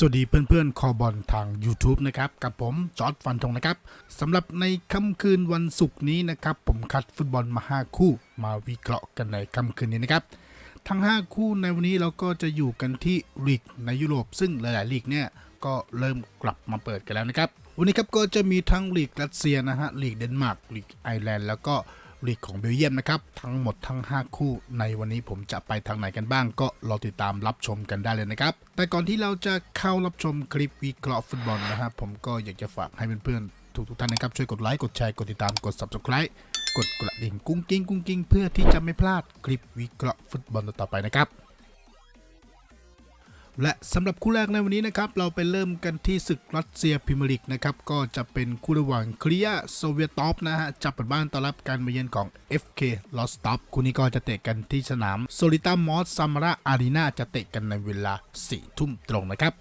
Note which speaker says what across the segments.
Speaker 1: สวัสดีเพื่อนๆ คอบอลทาง YouTube นะครับ กับผมจอร์ดฟันธงนะครับสำหรับในค่ำคืนวันศุกร์นี้นะครับ ผมคัดฟุตบอลมา 5 คู่ มาวิเคราะห์กันในค่ำคืนนี้นะครับ ทั้ง 5 คู่ในวันนี้เราก็จะอยู่กันที่ลีกในยุโรป ซึ่งหลายๆลีกเนี่ยก็เริ่มกลับมาเปิดกันแล้วนะครับ วันนี้ครับก็จะมีทั้งลีกรัสเซียนะฮะลีกเดนมาร์กลีกไอร์แลนด์แล้วก็ ลีกของเบลเยียมนะครับทั้งหมดทั้ง 5 คู่ ในวันนี้ผมจะไปทางไหนกันบ้าง ก็รอติดตามรับชมกันได้เลยนะครับ แต่ก่อนที่เราจะเข้ารับชมคลิปวิเคราะห์ฟุตบอลนะครับผมก็อยากจะฝากให้เพื่อนๆทุกๆท่านนะครับช่วยกดไลค์กดแชร์กดติดตามกด subscribe กดกระดิ่งกุ้งกิ้งกุ้งกิ้งเพื่อที่จะไม่พลาดคลิปวิเคราะห์ฟุตบอลต่อไปนะครับ และสำหรับคู่แรกในวันนี้นะครับ เราไปเริ่มกันที่ศึกรัสเซียพรีเมียร์ลีกนะครับ ก็จะเป็นคู่ระหว่างเคลียโซเวียตอฟนะฮะจับเปิดบ้านต้อนรับการมาเยือนของ FK ลอสตอฟคู่นี้ก็จะเตะกันที่สนามโซลิตามอสซามาราอารีนาจะเตะกันในเวลา 4 ทุ่มตรงนะครับ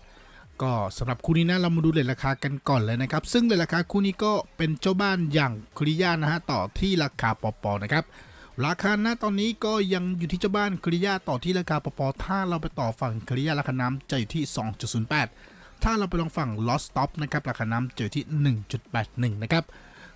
Speaker 1: ก็สำหรับคู่นี้นะเรามาดูเลทราคากันก่อนเลยนะครับ ซึ่งเลทราคาคู่นี้ก็เป็นเจ้าบ้านอย่างคริยานะฮะต่อที่ราคาปอปอนะครับ ราคาณตอนนี้ก็ยังอยู่ที่เจ้าบ้านคริยาต่อที่ราคาปปถ้าเราไปต่อฝั่งคริยาราคาน้ำจะอยู่ที่ 2.08 ถ้าเราไปลองฝั่ง Lost Stop นะครับราคาน้ำจะอยู่ที่ 1.81 นะครับ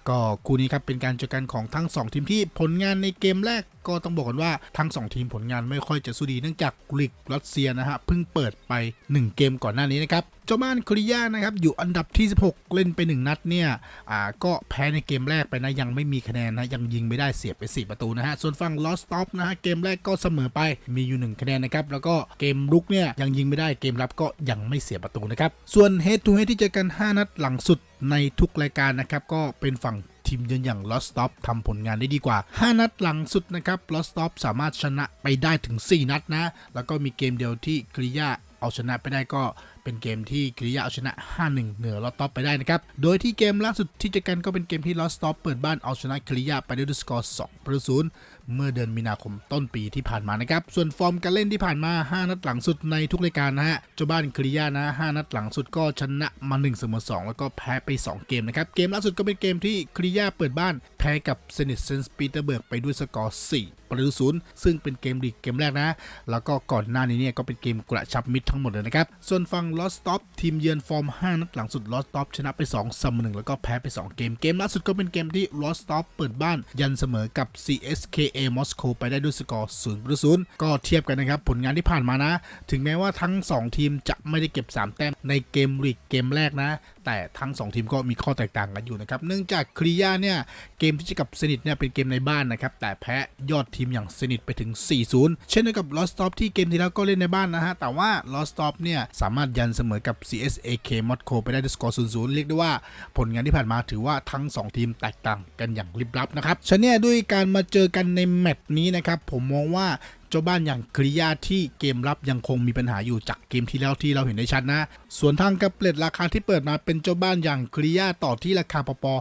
Speaker 1: ก็คู่นี้ครับเป็นการเจอกันของทั้ง 2 ทีมที่ผลงานในเกมแรกก็ต้องบอกกันว่าทั้ง 2 ทีมผลงานไม่ค่อยจะสู้ดีเนื่องจากลีกรัสเซียนะฮะเพิ่งเปิดไป 1 เกมก่อนหน้านี้นะครับเจ้าบ้านคริยานะครับอยู่อันดับที่ 16 เล่นไป 1 นัดเนี่ยอ่าก็แพ้ในเกมแรกไปนะยังไม่มีคะแนนนะยังยิงไม่ได้เสียไป 4 ประตูนะฮะส่วนฝั่ง Lost Stop นะฮะเกมแรกก็เสมอไปมีอยู่ 1 คะแนนนะครับแล้วก็เกมรุกเนี่ยยังยิงไม่ได้เกมรับก็ยังไม่เสียประตูนะครับส่วน Head to Head ที่เจอกัน 5 นัดหลังสุด ในทุกรายการนะครับ ก็เป็นฝั่งทีมเยือนอย่าง Lost Stop ทำผลงานได้ดีกว่า 5 นัดหลังสุดนะครับ Lost Stop สามารถชนะไปได้ถึง 4 นัดนะ แล้วก็มีเกมเดียวที่กริยาเอาชนะไปได้ก็เป็นเกมที่กริยาเอาชนะ 5-1 เหนือ Lost Stop ไปได้นะครับ โดยที่เกมล่าสุดที่เจะกันก็เป็นเกมที่ Lost Stop เปิดบ้านเอาชนะกริยาไปด้วยสกอร์2ประตู0เมื่อเดือนมีนาคมต้นปีที่ผ่านมานะครับ ส่วนฟอร์มการเล่นที่ผ่านมา 5 นัดหลังสุดในทุกรายการนะฮะ เจ้าบ้านกริยานะ 5 นัดหลังสุดก็ชนะมา1เสมอ2แล้วก็แพ้ไป 2 เกมนะครับ เกมล่าสุดก็เป็นเกมที่กริยาเปิดบ้านแพ้กับเซนิตเซนส์ปีเตอร์เบิร์กไปด้วยสกอร์4ประตูศูนย์ซึ่งเป็นเกมลีกเกมแรกนะ แล้วก็ก่อนหน้านี้เนี่ยก็เป็นเกมกระชับมิตรทั้งหมดเลยนะครับ ส่วนฝั่ง Lost Stop ทีมเยือนฟอร์ม 5 นัดหลังสุด Lost Stop ชนะไป2เสมอ1แล้วก็แพ้ไป 2 เกม เกมล่าสุดก็เป็นเกมที่ Lost Stop เปิดบ้านยันเสมอกับ CSKA มอสโกไปได้ด้วยสกอร์0ประตู0ก็เทียบกันนะครับ ผลงานที่ผ่านมานะ ถึงแม้ว่าทั้ง 2 ทีมจะไม่ได้เก็บ 3 แต้มในเกมลีกเกมแรกนะแต่ทั้ง 2 ทีมก็มีข้อแตกต่างกันอยู่นะครับ เนื่องจากคริยาเนี่ย เกมที่จะกับเซนิตเนี่ยเป็นเกมในบ้านนะครับ แต่แพ้ยอดทีมอย่างเซนิตไปถึง 4-0 เช่นเดียวกับ Lost Stop ที่เกมที่แล้วก็เล่นในบ้านนะฮะ แต่ว่า Lost Stop เนี่ยสามารถยันเสมอกับ CSAK มอสโกไปได้ด้วยสกอร์ 0-0 เรียกได้ว่าผลงานที่ผ่านมาถือว่าทั้ง 2 ทีมแตกต่างกันอย่างลิบลับนะครับฉะนั้นนี่ยด้วยการมาเจอกันในแมตช์นี้นะครับผมมองว่า เจ้าบ้านอย่างคริยาที่เกมรับยังคงมีปัญหาอยู่จากเกมที่แล้วที่เราเห็นได้ชัดนะ ส่วนทางกับเปลดราคาที่เปิดมาเป็นเจ้าบ้านอย่างคริยาต่อที่ราคาปอปอ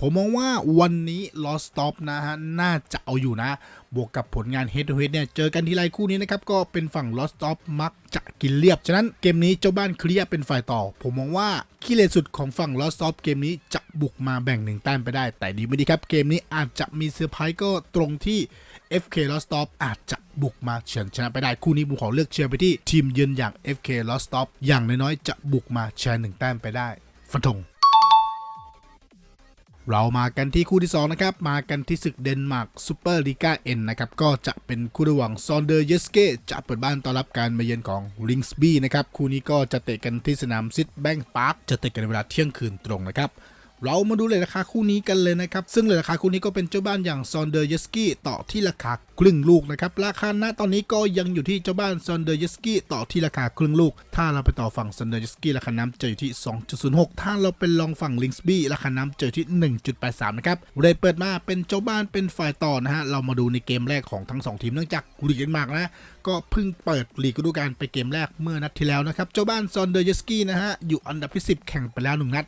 Speaker 1: ผมมองว่าวันนี้ Lost Stop นะฮะ น่าจะเอาอยู่นะ บวกกับผลงาน Head to Head เนี่ย เจอกันทีไรคู่นี้นะครับ ก็เป็นฝั่ง Lost Stop มักจะกินเรียบ ฉะนั้นเกมนี้เจ้าบ้านเคลียร์เป็นฝ่ายต่อ ผมมองว่าขี้เลสุดของฝั่ง Lost Stop เกมนี้จะบุกมาแบ่งหนึ่งแต้มไปได้ แต่ดีไม่ดีครับ เกมนี้อาจจะมีเซอร์ไพรส์ก็ตรงที่ FK Lost Stop อาจจะบุกมาเฉือนชนะไปได้ คู่นี้ผมขอเลือกเชียร์ไปที่ทีมเยือนอย่าง FK Lost Stop อย่างน้อยๆจะบุกมาแชร์หนึ่งแต้มไปได้ฟันธง เรามากันที่คู่ที่ 2 นะครับ มากันที่ศึกเดนมาร์กซูเปอร์ลีกาเอ็นนะครับ ก็จะเป็นคู่ระหว่างซอนเดอร์เยสเกจะเปิดบ้านต้อนรับการมาเยือนของลิงส์บีนะครับ คู่นี้ก็จะเตะกันที่สนามซิดแบงค์พาร์คจะเตะกันในเวลาเที่ยงคืนตรงนะครับ เรามาดูเลยราคาคู่นี้กันเลยนะครับ ซึ่งเลยราคาคู่นี้ก็เป็นเจ้าบ้านอย่างซอนเดอร์เยสกี้ต่อที่ราคาครึ่งลูกนะครับ ราคาณตอนนี้ก็ยังอยู่ที่เจ้าบ้านซอนเดอร์เยสกี้ต่อที่ราคาครึ่งลูก ถ้าเราไปต่อฝั่งซอนเดอร์เยสกี้ราคาน้ำจะอยู่ที่ 2.06 ถ้าเราเป็นลองฝั่งลิงส์บี้ราคาน้ำจะอยู่ที่ 1.83 นะครับเรทเปิดมาเป็นเจ้าบ้านเป็นฝ่ายต่อนะฮะ เรามาดูในเกมแรกของทั้งสองทีมเนื่องจากลีกเดนมาร์กนะ ก็เพิ่งเปิดลีกฤดูกาลไปเกมแรกเมื่อนัดที่แล้วนะครับ เจ้าบ้านซอนเดอร์เยสกี้นะฮะ อยู่อันดับที่ 10 แข่งไปแล้วหนึ่งนัด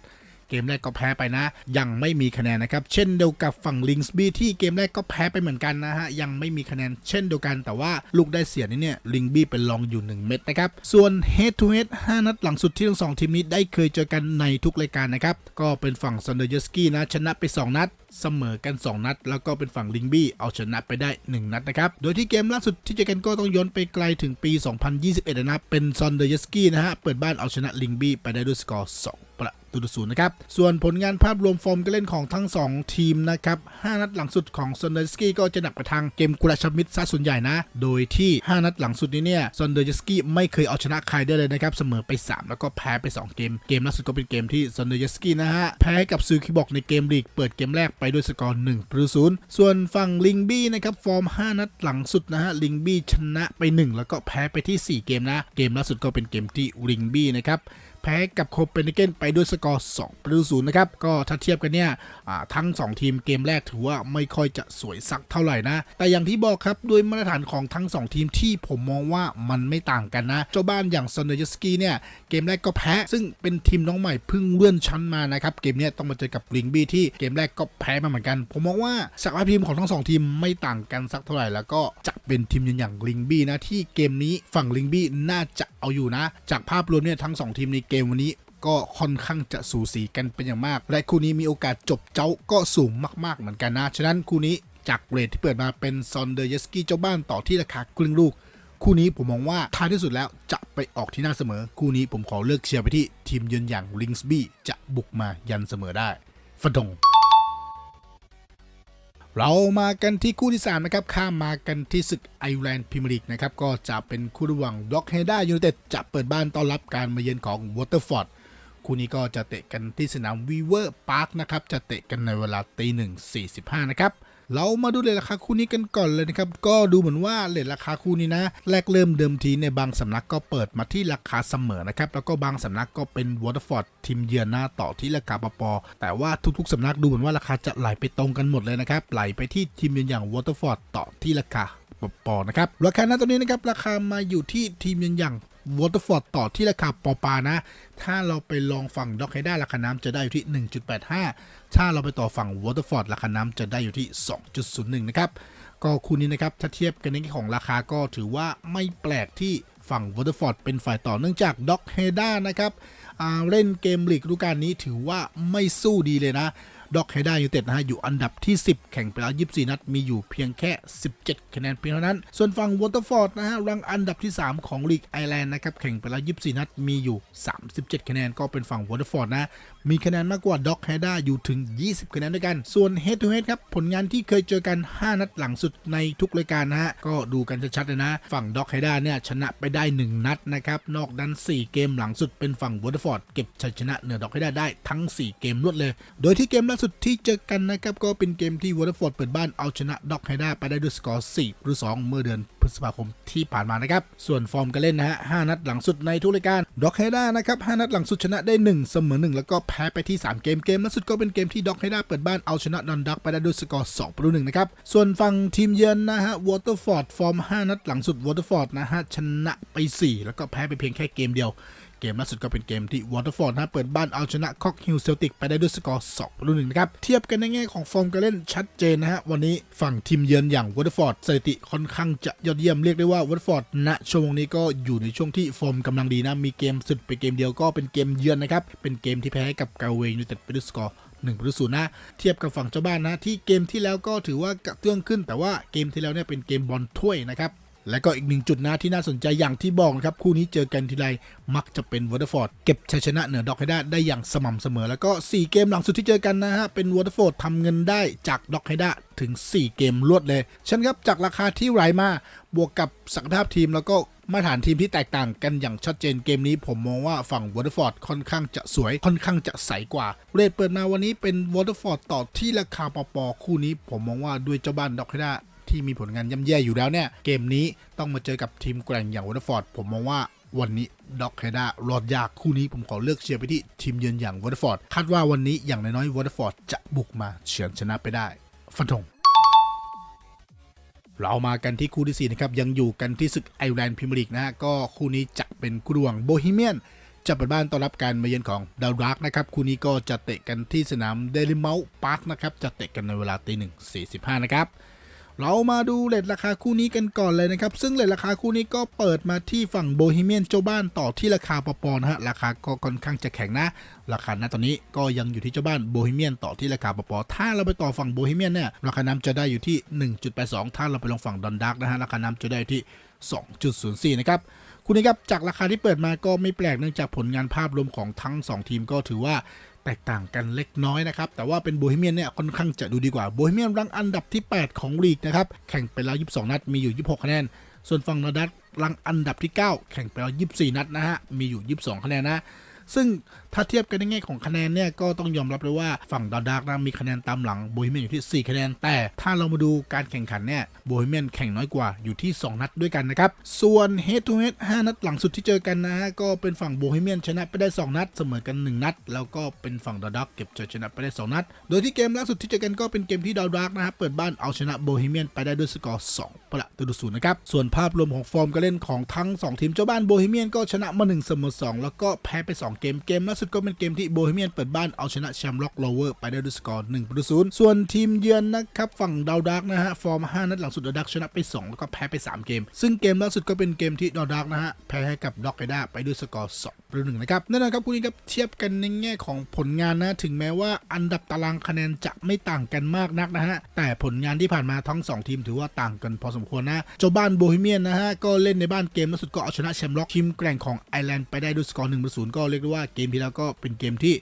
Speaker 1: เกมแรกก็แพ้ไปนะ ยังไม่มีคะแนนนะครับ เช่นเดียวกับฝั่งลิงส์บีที่เกมแรกก็แพ้ไปเหมือนกันนะฮะ ยังไม่มีคะแนนเช่นเดียวกัน แต่ว่าลูกได้เสียนี่เนี่ยลิงบีเป็นรองอยู่ 1 เม็ดนะครับ ส่วน head to head 5 นัดหลังสุดที่ทั้งสองทีมนี้ได้เคยเจอกันในทุกรายการนะครับ ก็เป็นฝั่งซันเดอร์เยสกี้นะชนะไป 2 นัดเสมอกัน 2 นัด แล้วก็เป็นฝั่งลิงบี้เอาชนะไปได้ 1 นัดนะครับ โดยที่เกมล่าสุดที่เจอกันก็ต้องย้อนไปไกลถึงปี 2021 นะ เป็นซอนเดอร์ยสกี้นะฮะ เปิดบ้านเอาชนะลิงบี้ไปได้ด้วยสกอร์ 2 ประ ตูต่อศูนย์นะครับ ส่วนผลงานภาพรวมฟอร์มการเล่นของทั้ง 2 ทีมนะครับ 5 นัดหลังสุดของซอนเดอร์สกี้ก็จะหนักไปทางเกมกุลาชมิดซะส่วนใหญ่นะ โดยที่ 5 นัดหลังสุดนี้เนี่ยซอนเดอร์สกี้ไม่เคยเอาชนะใครได้เลยนะครับ เสมอไป 3 แล้วก็แพ้ไป 2 เกม เกมล่าสุดก็เป็นเกมที่ซอนเดอร์สกี้นะฮะ แพ้กับซูคิบอกในเกมลีกเปิดเกมแรกไปด้วยสกอร์1ประตูศูนย์ส่วนฝั่งลิงบี้นะครับฟอร์ม 5 นัดหลังสุดนะฮะลิงบี้ชนะไป 1 แล้วก็แพ้ไปที่ 4 เกมนะ เกมล่าสุดก็เป็นเกมที่ลิงบี้นะครับ แพ้กับโคเปนเฮเกนไปด้วยสกอร์2ประตูศูนย์นะครับ ก็ถ้าเทียบกันเนี่ยทั้ง 2 ทีมเกมแรกถือว่าไม่ค่อยจะสวยสักเท่าไหร่นะ แต่อย่างที่บอกครับด้วยมาตรฐานของทั้ง 2 ทีมที่ผมมองว่ามันไม่ต่างกันนะ เจ้าบ้านอย่างซอนเดอร์ยสกี้เนี่ยเกมแรกก็แพ้ ซึ่งเป็นทีมน้องใหม่เพิ่งเลื่อนชั้นมานะครับ เกมนี้ต้องมาเจอกับลิงบี้ที่เกมแรกก็แพ้มาเหมือนกัน ผมมองว่าศักยภาพทีมของทั้งสองทีมไม่ต่างกันสักเท่าไหร่แล้วก็จะเป็นทีมอย่างลิงบี้นะที่เกมนี้ฝั่งลิงบี้น่าจะเอาอยู่นะ จากภาพรวมเนี่ยทั้งสองทีมในเกมวันนี้ก็ค่อนข้างจะสูสีกันเป็นอย่างมาก และคู่นี้มีโอกาสจบเจ้าก็สูงมากๆเหมือนกันนะ ฉะนั้นคู่นี้จากเรทที่เปิดมาเป็นซอนเดอร์เยสกี้เจ้าบ้านต่อที่ราคาครึ่งลูก คู่นี้ผมมองว่าท้ายที่สุดแล้วจะไปออกที่หน้าเสมอ คู่นี้ผมขอเลือกเชียร์ไปที่ทีมเยือนอย่างลิงส์บี้จะบุกมายันเสมอได้ฟดง เรามากันที่คู่ที่ 3 นะครับ ข้ามมากันที่ศึกไอร์แลนด์พรีเมียร์ลีกนะครับ ก็จะเป็นคู่ระหว่างด็อกเฮด้ายูไนเต็ดจะเปิดบ้านต้อนรับการมาเยือนของวอเตอร์ฟอร์ดคู่นี้ก็จะเตะกันที่สนามวีเวอร์พาร์คนะครับ จะเตะกันในเวลาตีหนึ่งสี่สิบห้านะครับ เรามาดูเลทราคาคู่นี้กันก่อนเลยนะครับ ก็ดูเหมือนว่าเลทราคาคู่นี้นะ แรกเริ่มเดิมทีในบางสำนักก็เปิดมาที่ราคาเสมอนะครับ แล้วก็บางสำนักก็เป็นวอเตอร์ฟอร์ดทีมเยือนหน้าต่อที่ราคาปปแต่ว่าทุกๆสำนักดูเหมือนว่าราคาจะไหลไปตรงกันหมดเลยนะครับ ไหลไปที่ทีมเยือนอย่างวอเตอร์ฟอร์ดต่อที่ราคา ปอนะครับ ราคาณตอนนี้นะครับราคามาอยู่ที่ทีมยือนอย่างวอเตอร์ฟอร์ดต่อที่ราคาปอปานะ ถ้าเราไปลองฝั่งด็อกไฮด้าราคาน้ำจะได้อยู่ที่ 1.85 ถ้าเราไปต่อฝั่งวอเตอร์ฟอร์ดราคาน้ำจะได้อยู่ที่ 2.01 นะครับ ก็คู่นี้นะครับถ้าเทียบกันในแง่ของราคาก็ถือว่าไม่แปลกที่ฝั่งวอเตอร์ฟอร์ดเป็นฝ่ายต่อเนื่องจากด็อกไฮด้านะครับเล่นเกมลีกฤดูกาลนี้ถือว่าไม่สู้ดีเลยนะ ด็อกไฮด้ายูเต็ดนะฮะอยู่อันดับที่ 10 แข่งไปแล้ว 24 นัด มีอยู่เพียงแค่ 17 คะแนนเพียงเท่านั้น ส่วนฝั่งวอเตอร์ฟอร์ดนะฮะรังอันดับที่ 3 ของลีกไอร์แลนด์นะครับแข่งไปแล้ว 24 นัด มีอยู่ 37 คะแนนก็เป็นฝั่งวอเตอร์ฟอร์ดนะมีคะแนนมากกว่าด็อกไฮด้าอยู่ถึง 20 คะแนนด้วยกัน ส่วน Head to Head ครับ ผลงานที่เคยเจอกัน 5 นัดหลังสุดในทุกรายการนะฮะ ก็ดูกันชัดๆเลยนะ ฝั่งด็อกไฮด้าเนี่ยชนะไปได้ 1 นัดนะครับ นอกนั้น 4 เกมหลังสุดเป็นฝั่งวอเตอร์ฟอร์ดเก็บชัยชนะเหนือด็อกไฮด้าได้ทั้ง 4 เกมรวดเลย โดยที่เกมล่าสุดที่เจอกันนะครับก็เป็นเกมที่วอเตอร์ฟอร์ดเปิดบ้านเอาชนะด็อกไฮด้าไปได้ด้วยสกอร์4ประตู2เมื่อเดือนพฤษภาคมที่ผ่านมานะครับ ส่วนฟอร์มการเล่นนะฮะ 5 นัดหลังสุดในทุกรายการด็อกเฮด้านะครับ 5 นัดหลังสุดชนะได้ 1 เสมอ 1 แล้วก็แพ้ไปที่ 3 เกม เกมล่าสุดก็เป็นเกมที่ด็อกเฮด้าเปิดบ้านเอาชนะดอนดักไปได้ด้วยสกอร์2ประตูหนะครับ ส่วนฝั่งทีมเยือนนะฮะวอเตอร์ฟอร์ดฟอร์ม 5 นัดหลังสุดวอเตอร์ฟอร์ดนะฮะชนะไป 4 แล้วก็แพ้ไปเพียงแค่เกมเดียว เกมล่าสุดก็เป็นเกมที่วอเตอร์ฟอร์ดนะเปิดบ้านเอาชนะคอกฮิลเซลติกไปได้ด้วยสกอร์2ประตูหนึ่งนะครับ เทียบกันในแง่ของฟอร์มการเล่นชัดเจนนะฮะ วันนี้ฝั่งทีมเยือนอย่างวอเตอร์ฟอร์ดสถิติค่อนข้างจะยอดเยี่ยมเรียกได้ว่าวอเตอร์ฟอร์ดณช่วงนี้ก็อยู่ในช่วงที่ฟอร์มกำลังดีนะ มีเกมสุดไปเกมเดียวก็เป็นเกมเยือนนะครับ เป็นเกมที่แพ้กับกาเวย์ยูเต็ดไปด้วยสกอร์หนึ่งประตูศูนย์นะ เทียบกับฝั่งเจ้าบ้านนะ ที่เกมที่แล้วก็ถือว่ากระเตื้องขึ้น แต่ว่าเกมที่แล้วเนี่ยเป็นเกมบอลถ้วยนะครับ และก็อีกหนึ่งจุดนะที่น่าสนใจอย่างที่บอกนะครับ คู่นี้เจอกันทีไรมักจะเป็นวอเตอร์ฟอร์ดเก็บชัยชนะเหนือด็อกไฮด้าได้อย่างสม่ำเสมอ แล้วก็ 4 เกมหลังสุดที่เจอกันนะฮะ เป็นวอเตอร์ฟอร์ดทำเงินได้จากด็อกไฮด้าถึง 4 เกมรวดเลยฉันครับจากราคาที่ไหลมาบวกกับศักยภาพทีมแล้วก็มาตรฐานทีมที่แตกต่างกันอย่างชัดเจนเกมนี้ผมมองว่าฝั่งวอเตอร์ฟอร์ดค่อนข้างจะสวยค่อนข้างจะใสกว่า เรทเปิดมาวันนี้เป็นวอเตอร์ฟอร์ดต่อที่ราคาปอปอคู่นี้ผมมองว่าด้วยเจ้าบ้านด็อกไฮด้า ที่มีผลงานย่ำแย่อยู่แล้วเนี่ย เกมนี้ต้องมาเจอกับทีมแกร่งอย่างวอเตอร์ฟอร์ดผมมองว่าวันนี้ด็อกไฮด้ารอดยากคู่นี้ผมขอเลือกเชียร์ไปที่ทีมเยือนอย่างวอเตอร์ฟอร์ดคาดว่าวันนี้อย่างน้อยๆวอเตอร์ฟอร์ดจะบุกมาเฉือนชนะไปได้ ฟันธงเรามากันที่คู่ที่ 4 นะครับ ยังอยู่กันที่ศึกไอร์แลนด์พรีเมียร์ลีกนะฮะ ก็คู่นี้จะเป็นคู่รวงโบฮีเมียน จะเปิดบ้านต้อนรับการมาเยือนของดาวรักนะครับ คู่นี้ก็จะเตะกันที่สนามเดลิเมลพาร์คนะครับ จะเตะกันในเวลาตีหนึ่งสี่สิบห้านะครับ เรามาดูเลทราคาคู่นี้กันก่อนเลยนะครับ ซึ่งเลทราคาคู่นี้ก็เปิดมาที่ฝั่งโบฮีเมียนเจ้าบ้านต่อที่ราคาปอปอนะฮะราคาก็ค่อนข้างจะแข็งนะ ราคาณตอนนี้ก็ยังอยู่ที่เจ้าบ้านโบฮีเมียนต่อที่ราคาปอปอถ้าเราไปต่อฝั่งโบฮีเมียนเนี่ยราคาน้ำจะได้อยู่ที่ 1.82 ถ้าเราไปลงฝั่งดอนดักนะฮะราคาน้ำจะได้อยู่ที่ 2.04 นะครับคุณนี้ครับจากราคาที่เปิดมาก็ไม่แปลกเนื่องจากผลงานภาพรวมของทั้ง 2 ทีมก็ถือว่า ตกต่างกันเล็กน้อยนะครับ แต่ว่าเป็นโบฮีเมียนเนี่ยค่อนข้างจะดูดีกว่าโบฮีเมียนรังอันดับที่ 8 ของลีกนะครับ แข่งไปแล้ว 22 นัดมีอยู่ 26 คะแนน ส่วนฝั่งนาดัตรังอันดับที่ 9 แข่งไปแล้ว 24 นัดนะฮะมีอยู่ 22 คะแนนนะ ซึ่งถ้าเทียบกันในแง่ของคะแนนเนี่ยก็ต้องยอมรับเลยว่าฝั่งดอดาร์กนะมีคะแนนตามหลังโบฮีเมียนอยู่ที่ 4 คะแนน แต่ถ้าเรามาดูการแข่งขันเนี่ยโบฮีเมียนแข่งน้อยกว่าอยู่ที่ 2 นัดด้วยกันนะครับ ส่วน head to head 5นัดหลังสุดที่เจอกันนะฮะก็เป็นฝั่งโบฮีเมียนชนะไปได้ 2 นัด เสมอกัน 1 นัด แล้วก็เป็นฝั่งดอดาร์กเก็บชัยชนะไปได้ 2 นัด โดยที่เกมล่าสุดที่เจอกันก็เป็นเกมที่ดอดาร์กนะฮะเปิดบ้านเอาชนะโบฮีเมียนไปได้ด้วยสกอร์2ประตูต่อศูนย์นะครับส่วนภาพรวมของฟอร์มการเล่นของทั้งสองทีมเจ้าบ้านโบฮีเมียนก็ชนะมา1เสมอ2แล้วก็แพ้ไปสองเกม เกมล่าสุดก็เป็นเกมที่โบฮีเมียนเปิดบ้านเอาชนะแชมป์ล็อกโลเวอร์ไปได้ด้วยสกอร์1ประตูศูนย์ส่วนทีมเยือนนะครับฝั่งดาวดักนะฮะฟอร์ม 5 นัดหลังสุดดาวดักชนะไป 2 แล้วก็แพ้ไป 3 เกม ซึ่งเกมล่าสุดก็เป็นเกมที่ดาวดักนะฮะแพ้ให้กับด็อกไกด้าไปด้วยสกอร์2ประตูหนึ่งนะครับแน่นอนครับคู่นี้ครับเทียบกันในแง่ของผลงานนะถึงแม้ว่าอันดับตารางคะแนนจะไม่ต่างกันมากนักนะฮะแต่ผลงานที่ผ่านมาทั้งสองทีมถือว่าต่างกันพอสมควรนะเจ้าบ้านโบฮีเมียนนะฮะก็เล่นในบ้านเกมล่าสุดก็เอาชนะแชมป์ล็อกทีมแกร่งของไอร์แลนด์ไปได้ด้วยสกอร์1ประตูก็เรียกว่าเกมที่แล้วก็เป็นเกมที่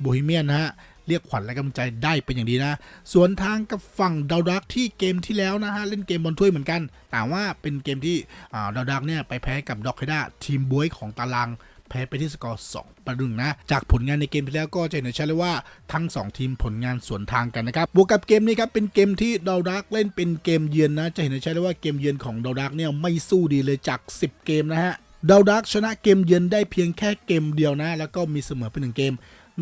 Speaker 1: โบฮีเมียนนะฮะเรียกขวัญและกำลังใจได้เป็นอย่างดีนะส่วนทางกับฝั่งดาวดักที่เกมที่แล้วนะฮะ เล่นเกมบอลถ้วยเหมือนกัน แต่ว่าเป็นเกมที่อ่าดาวดักเนี่ยไปแพ้กับด็อกไฮด้าทีมบวยของตารางแพ้ไปที่สกอร์ 2 ประดุงนะ จากผลงานในเกมที่แล้วก็จะเห็นได้ชัดเลยว่าทั้ง 2 ทีมผลงานสวนทางกันนะครับ บวกกับเกมนี้ครับ เป็นเกมที่ดาวดักเล่นเป็นเกมเยือนนะ จะเห็นได้ชัดเลยว่าเกมเยือนของดาวดักเนี่ยไม่สู้ดีเลยจาก 10 เกมนะฮะ ดาวดักชนะเกมเยือนได้เพียงแค่เกมเดียวนะ แล้วก็มีเสมอไปหนึ่งเกม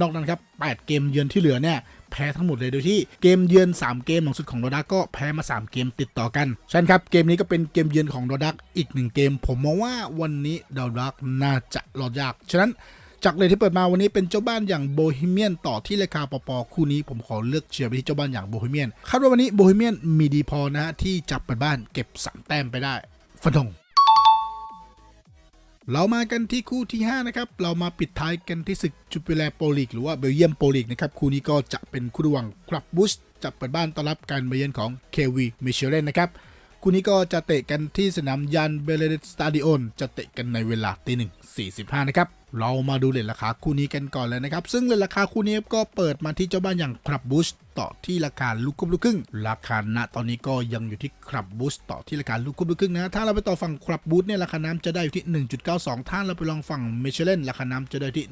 Speaker 1: นอกนั้นครับ 8 เกมเยือนที่เหลือเนี่ยแพ้ทั้งหมดเลยโดยที่เกมเยือน 3 เกมหลังสุดของโดดักก็แพ้มา 3 เกมติดต่อกันฉะนั้นครับเกมนี้ก็เป็นเกมเยือนของโดดักอีก 1 เกม ผมมองว่าวันนี้ดาวดักน่าจะรอดยากฉะนั้นจากเลยที่เปิดมาวันนี้เป็นเจ้าบ้านอย่างโบฮีเมียนต่อที่ราคาปอปอคู่นี้ผมขอเลือกเชียร์ไปที่เจ้าบ้านอย่างโบฮีเมียนคาดว่าวันนี้โบฮีเมียนมีดีพอนะฮะที่จะเปิดบ้านเก็บสามแต้มไปได้ฟันธง เรามากันที่คู่ที่ 5 นะครับ เรามาปิดท้ายกันที่ศึกจูปิแลโปลีกหรือว่าเบลเยียมโปลีกนะครับ คู่นี้ก็จะเป็นคู่ระหว่างคลับบุชจะเปิดบ้านต้อนรับการมาเยือนของเควีมิเชเลนนะครับ คู่นี้ก็จะเตะกันที่สนามยันเบเลเดสตาดิโอนจะเตะกันในเวลาตีหนึ่งสี่สิบห้านะครับ เรามาดูเลทราคาคู่นี้กันก่อนเลยนะครับ ซึ่งเลทราคาคู่นี้ก็เปิดมาที่เจ้าบ้านอย่างคลับบุช ต่อที่ราคาลูกคุบลูกครึ่ง ราคาณตอนนี้ก็ยังอยู่ที่คลับบูสต่อที่ราคาลูกคุบลูกครึ่งนะ ถ้าเราไปต่อฝั่งคลับบูสเนี่ยราคาน้ำจะได้อยู่ที่ 1.92 ถ้าเราไปลองฝั่งเมเชเลนราคาน้ำจะได้ที่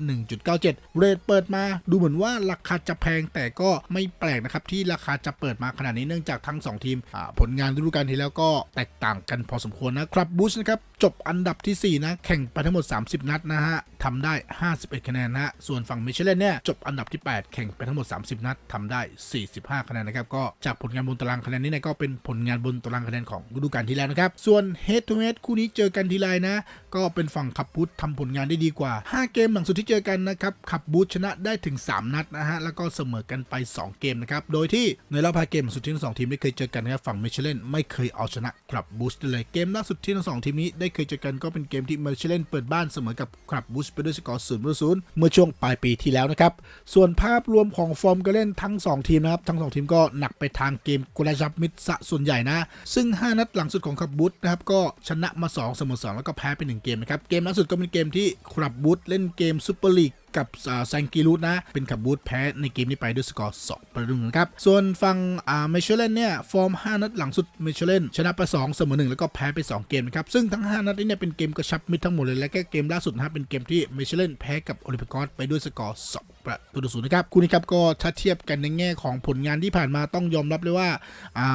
Speaker 1: 1.97 เรทเปิดมาดูเหมือนว่าราคาจะแพงแต่ก็ไม่แปลกนะครับที่ราคาจะเปิดมาขนาดนี้เนื่องจากทั้ง 2 ทีมผลงานฤดูกาลที่แล้วก็แตกต่างกันพอสมควรนะคลับบูสนะครับจบอันดับทีสี่ 4 นะ แข่งไปทั้งหมด 30 นัดนะฮะทำได้ 51 คะแนนนะส่วนฝั่งเมเชเลนเนี่ยจบอันดับที่ 8 แข่งไปทั้งหมด 30 นัดทำได้45 คะแนนนะครับก็จากผลงานบนตารางคะแนนนี้นี่ยก็เป็นผลงานบนตารางคะแนนของฤดูกาลที่แล้วนะครับส่วน head to head คู่นี้เจอกันทีไรนะ ก็เป็นฝั่งขับบูธทำผลงานได้ดีกว่า 5 เกมหลังสุดที่เจอกันนะครับขับบูธชนะได้ถึง 3 นัดนะฮะแล้วก็เสมอกันไป 2 เกมนะครับโดยที่ในรอบ5เกมสุดที่ทั้งสองทีมได้เคยเจอกันนะครับฝั่งเมเชเลนไม่เคยเอาชนะขับบูธเลยเกมล่าสุดที่ทั้งสองทีมนี้ได้เคยเจอกันก็เป็นเกมที่เมเชเลนเปิดบ้านเสมอกับขับบูธไปด้วยสกอร์0ประตูศูนย์เมื่อช่วงปลายปีที่แล้วนะครับส่วนภาพรวมของฟอร์มการเล่นทั้งสองทีมนะครับ ทั้งสองทีมก็หนักไปทางเกมกุลาจับมิตรซะส่วนใหญ่นะ ซึ่ง 5 นัดหลังสุดของขับบุตนะครับก็ชนะมา 2 เสมอ2แล้วก็แพ้ไป 1 เกมนะครับ เกมล่าสุดก็เป็นเกมที่ขับบุตเล่นเกมซูเปอร์ลีก กับแซงกิรูดนะ เป็นขับบูธแพ้ในเกมนี้ไปด้วยสกอร์ 2 ประตูหนึ่งนะครับ ส่วนฝั่งเมเชเลนเนี่ย ฟอร์ม 5 นัดหลังสุดเมเชลเลนชนะไป 2 เสมอ 1 แล้วก็แพ้ไป 2 เกมนะครับ ซึ่งทั้ง 5 นัดนี้เนี่ยเป็นเกมกระชับมิตรทั้งหมดเลย และก็เกมล่าสุดนะเป็นเกมที่เมเชลเลนแพ้กับโอลิมปิกอสไปด้วยสกอร์ 2 ประตูต่อศูนย์นะครับคู่นี้ครับก็ถ้าเทียบกันในแง่ของผลงานที่ผ่านมาต้องยอมรับเลยว่า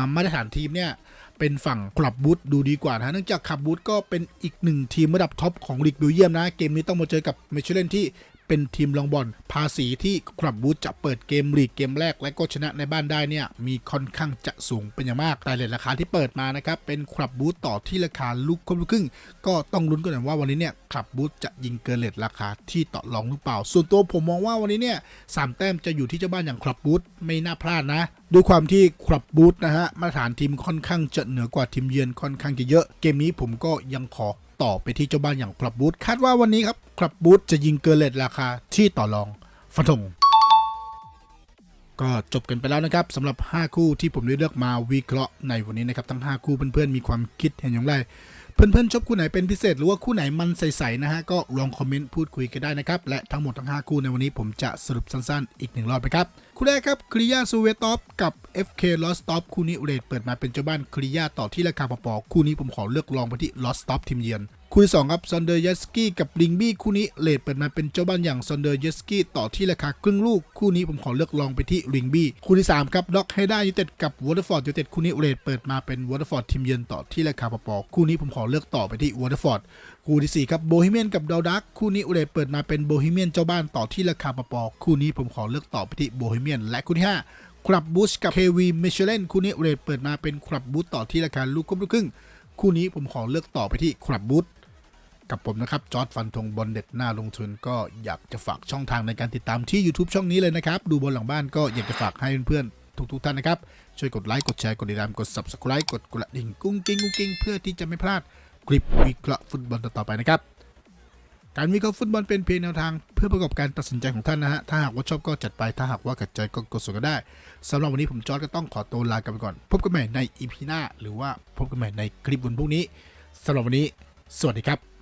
Speaker 1: ามาตรฐานทีมเนี่ยเป็นฝั่งคลับบูธดูดีกว่านะเนื่องจากคลับบูธก็เป็นอีกหนึ่งทีมระดับท็อปของลีกเบลเยียมนะ เกมนี้ต้องมาเจอกับเมเชเลนที่ เป็นทีมลองบอลภาษีที่คลับบูธจะเปิดเกมลีกเกมแรกและก็ชนะในบ้านได้เนี่ยมีค่อนข้างจะสูงเป็นอย่างมากแต่เลทราคาที่เปิดมานะครับเป็นคลับบูธต่อที่ราคาลูกครบลูกครึ่ง ก็ต้องลุ้นกันหน่อยว่าวันนี้เนี่ยคลับบูธจะยิงเกินเลทราคาที่ต่อรองหรือเปล่า ส่วนตัวผมมองว่าวันนี้เนี่ยสามแต้มจะอยู่ที่เจ้าบ้านอย่างคลับบูธไม่น่าพลาดนะด้วยความที่คลับบูธนะฮะมาตรฐานทีมค่อนข้างจะเหนือกว่าทีมเยือนค่อนข้างจะเยอะ เกมนี้ผมก็ยังขอ ต่อไปที่เจ้าบ้านอย่างคลับบูธคาดว่าวันนี้ครับคลับบูธจะยิงเกินเลทราคาที่ต่อรองฟันธงก็จบกันไปแล้วนะครับสำหรับ 5 คู่ที่ผมได้เลือกมาวิเคราะห์ในวันนี้นะครับทั้ง 5 คู่เพื่อนๆมีความคิดเห็นอย่างไร เพื่อนๆชอบคู่ไหนเป็นพิเศษหรือว่าคู่ไหนมันใสๆนะฮะก็ลองคอมเมนต์พูดคุยกันได้นะครับ และทั้งหมดทั้ง 5 คู่ในวันนี้ผมจะสรุปสั้นๆ อีกหนึ่งรอบไปครับคู่แรกครับคริยาซูเวตอฟกับ FK l o s t o p คู่นี้เรทเปิดมาเป็นเจ้าบ้านคริยาต่อที่ราคาปอๆคู่นี้ผมขอเลือกลองไปที่ l o s t o p ทีมเยือน คู่ที่สองครับซอนเดอร์เยสกี้กับลิงบี้คู่นี้เลทเปิดมาเป็นเจ้าบ้านอย่างซอนเดอร์เยสกี้ต่อที่ราคาครึ่งลูกคู่นี้ผมขอเลือกลองไปที่ลิงบี้คู่ที่สามครับด็อกไฮด้ายูเต็ดกับวอเตอร์ฟอร์ดยูเต็ดคู่นี้เลทเปิดมาเป็นวอเตอร์ฟอร์ดทีมเยือนต่อที่ราคาปอคู่นี้ผมขอเลือกต่อไปที่วอเตอร์ฟอร์ดคู่ที่สี่ครับโบฮีเมียนกับดาวดักคู่นี้เลทเปิดมาเป็นโบฮีเมียนเจ้าบ้านต่อที่ราคาปอคู่นี้ผมขอเลือกต่อไปที่โบฮีเมียนและคู่ที่ห้าคลับบูชกับ KV m i c h e l i n คู่นี้เรทเปิดมาเป็นคลับบูธต่อที่ราคาลูกครบลูกครึ่ง คู่นี้ผมขอเลือกต่อไปที่ครับบูธกับผมนะครับจอร์ดฟันธงบอลเด็ดหน้าลงทุนก็อยากจะฝากช่องทางในการติดตามที่ YouTube ช่องนี้เลยนะครับ ดูบนหลังบ้านก็อยากจะฝากให้เพื่อนๆทุกๆท่านนะครับ ช่วยกดไลค์กดแชร์กดติดตามกด Subscribe กดกระดิ่งกุ้งกิ้งกุ้งกิ้งเพื่อที่จะไม่พลาดคลิปวิเคราะห์ฟุตบอลต่อไปนะครับ การวิเคราะห์ฟุตบอลเป็นเพียงแนวทาง เพื่อประกอบการตัดสินใจของท่านนะฮะ ถ้าหากว่าชอบก็จัดไป ถ้าหากว่าขัดใจก็กดส่วนก็ได้สำหรับวันนี้ผมจอร์ดก็ต้องขอตัวลากันไปก่อน พบกันใหม่ในอีพีหน้า หรือว่าพบกันใหม่ในคลิปวันพรุ่งนี้สำหรับวันนี้ สวัสดีครับ